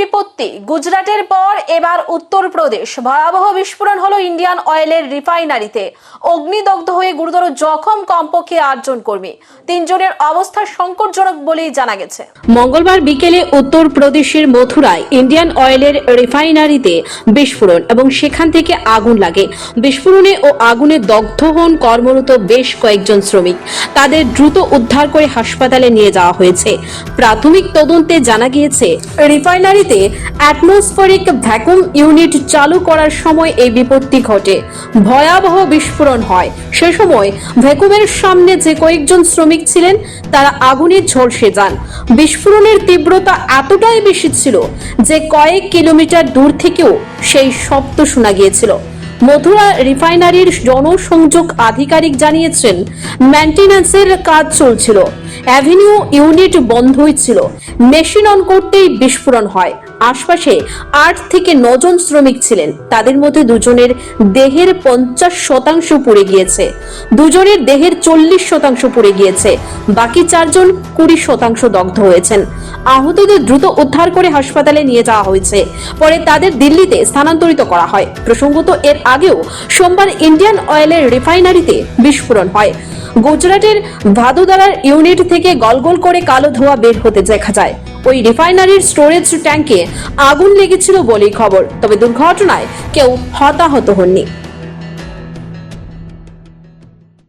বিপত্তি। গুজরাটের পর এবার উত্তরপ্রদেশ। ভয়াবহ বিস্ফোরণ হলো ইন্ডিয়ান অয়েলের রিফাইনারিতে। অগ্নিদগ্ধ হয়ে গুরুতর জখম কমপক্ষে আটজন কর্মী। তিনজনের অবস্থা সংকটজনক বলেই জানা গেছে। মঙ্গলবার বিকেলে উত্তরপ্রদেশের মথুরায় ইন্ডিয়ান অয়েলের রিফাইনারিতে বিস্ফোরণ এবং সেখান থেকে আগুন লাগে। বিস্ফোরণে ও আগুনে দগ্ধ হন কর্মরত বেশ কয়েকজন শ্রমিক। তাদের দ্রুত উদ্ধার করে হাসপাতালে নিয়ে যাওয়া হয়েছে। প্রাথমিক তদন্তে জানা গিয়েছে রিফাইনারিতে অ্যাটমসফেরিক ভ্যাকুম ইউনিট চালু করার সময় এই বিপত্তি ঘটে। ভয়াবহ বিস্ফোরণ হয়। সে সময় ভ্যাকুমের সামনে যে কয়েকজন শ্রমিক ছিলেন, তারা আগুনে ঝলসে যান বিস্ফোরণের তীব্রতা এতটাই বেশি ছিল যে কয়েক কিলোমিটার দূর থেকেও সেই শব্দ শোনা গিয়েছিল। মথুরা রিফাইনারির জনসংযোগ আধিকারিক জানিয়েছেন মেনটেন্যান্সের কাজ চলছিল। অ্যাভিনিউ ইউনিট বন্ধই ছিল। মেশিন অন করতেই বিস্ফোরণ হয়। আশপাশে আট থেকে নজন শ্রমিক ছিলেন। তাদের মধ্যে দুজনের দেহের পঞ্চাশ শতাংশ পুড়ে গিয়েছে। দুজনের দেহের চল্লিশ শতাংশ পুড়ে গিয়েছে। বাকি চারজন কুড়ি শতাংশ দগ্ধ হয়েছেন। আহতদের দ্রুত উদ্ধার করে হাসপাতালে নিয়ে যাওয়া হয়েছে। পরে তাদের দিল্লিতে স্থানান্তরিত করা হয়। প্রসঙ্গত, এর আগেও সোমবার ইন্ডিয়ান অয়েলের রিফাইনারিতে বিস্ফোরণ হয়। গুজরাটের ভাদুদারার ইউনিট থেকে গলগল করে কালো ধোঁয়া বের হতে দেখা যায়। ওই রিফাইনারির স্টোরেজ ট্যাঙ্কে আগুন লেগেছিল বলেই খবর। তবে দুর্ঘটনায় কেউ হতাহত হননি।